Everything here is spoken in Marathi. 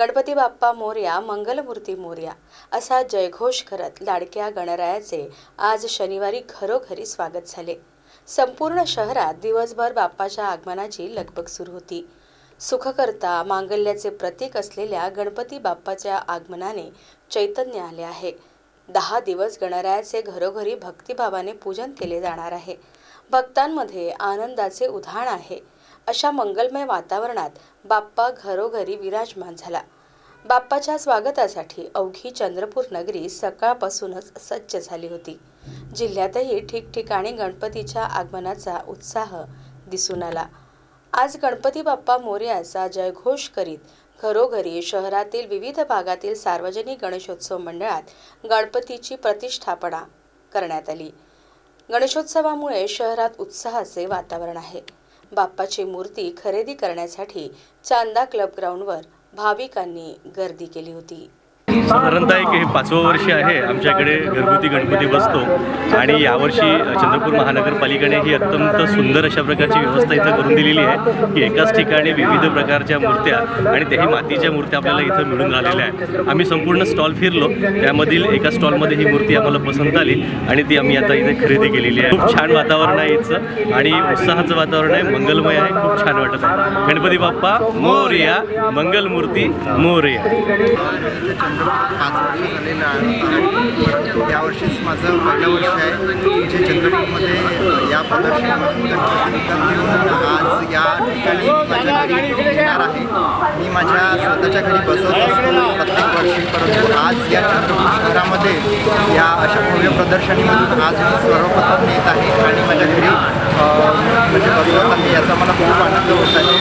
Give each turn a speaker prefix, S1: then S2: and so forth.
S1: गणपती बाप्पा मोर्या मंगलमूर्ती मोर्या असा जयघोष करत लाडक्या गणरायाचे आज शनिवारी घरोघरी स्वागत झाले. संपूर्ण शहरात दिवसभर बाप्पाच्या आगमनाची लगबग सुरू होती. सुखकर्ता मांगल्याचे प्रतीक असलेल्या गणपती बाप्पाच्या आगमनाने चैतन्य आले आहे. दहा दिवस गणरायाचे घरोघरी भक्तिभावाने पूजन केले जाणार आहे. भक्तांमध्ये आनंदाचे उधाण आहे. अशा मंगलमय वातावरणात बाप्पा घरोघरी विराजमान झाला. बाप्पाच्या स्वागतासाठी अवघी चंद्रपूर नगरी सकाळपासूनच सज्ज झाली होती. जिल्ह्यातही ठिकठिकाणी गणपतीच्या आगमनाचा उत्साह दिसून आला. आज गणपती बाप्पा मोर्याचा जयघोष करीत घरोघरी शहरातील विविध भागातील सार्वजनिक गणेशोत्सव मंडळात गणपतीची प्रतिष्ठापना करण्यात आली. गणेशोत्सवामुळे शहरात उत्साहाचे वातावरण आहे. बाप्पाची मूर्ती खरेदी करण्यासाठी चांदा क्लब ग्राउंडवर भाविकांनी गर्दी केली होती.
S2: साधारणतः एक हे पाचवं वर्ष आहे आमच्याकडे घरगुती गणपती बसतो. आणि यावर्षी चंद्रपूर महानगरपालिकेने ही अत्यंत सुंदर अशा प्रकारची व्यवस्था इथं करून दिलेली आहे. की एकाच ठिकाणी विविध प्रकारच्या मूर्त्या आणि त्याही मातीच्या मूर्त्या आपल्याला इथं मिळून राहिलेल्या आहेत. आम्ही संपूर्ण स्टॉल फिरलो. त्यामधील एका स्टॉलमध्ये ही मूर्ती आम्हाला पसंत आली आणि ती आम्ही आता इथे खरेदी केलेली आहे. खूप छान वातावरण आहे इथचं आणि उत्साहाचं वातावरण आहे. मंगलमय आहे. खूप छान वाटत आहे. गणपती बाप्पा मोरया. मंगलमूर्ती मोरया.
S3: पाच वर्ष झालेलं आहे परंतु यावर्षीच माझं पहिलं वर्ष आहे. जे चंद्रपूरमध्ये या प्रदर्शनामध्ये घेऊन आज या ठिकाणी माझ्या घरी येणार आहे. मी माझ्या स्वतःच्या घरी बसवत असतो प्रत्येक वर्षी परंतु आज या चंद्रपूर शहरामध्ये या अशा भव्य प्रदर्शनीमधून आज मी सर्वप्रथम येत आहे आणि माझ्या घरी म्हणजे बसवत आहे याचा मला खूप आनंद होत आहे.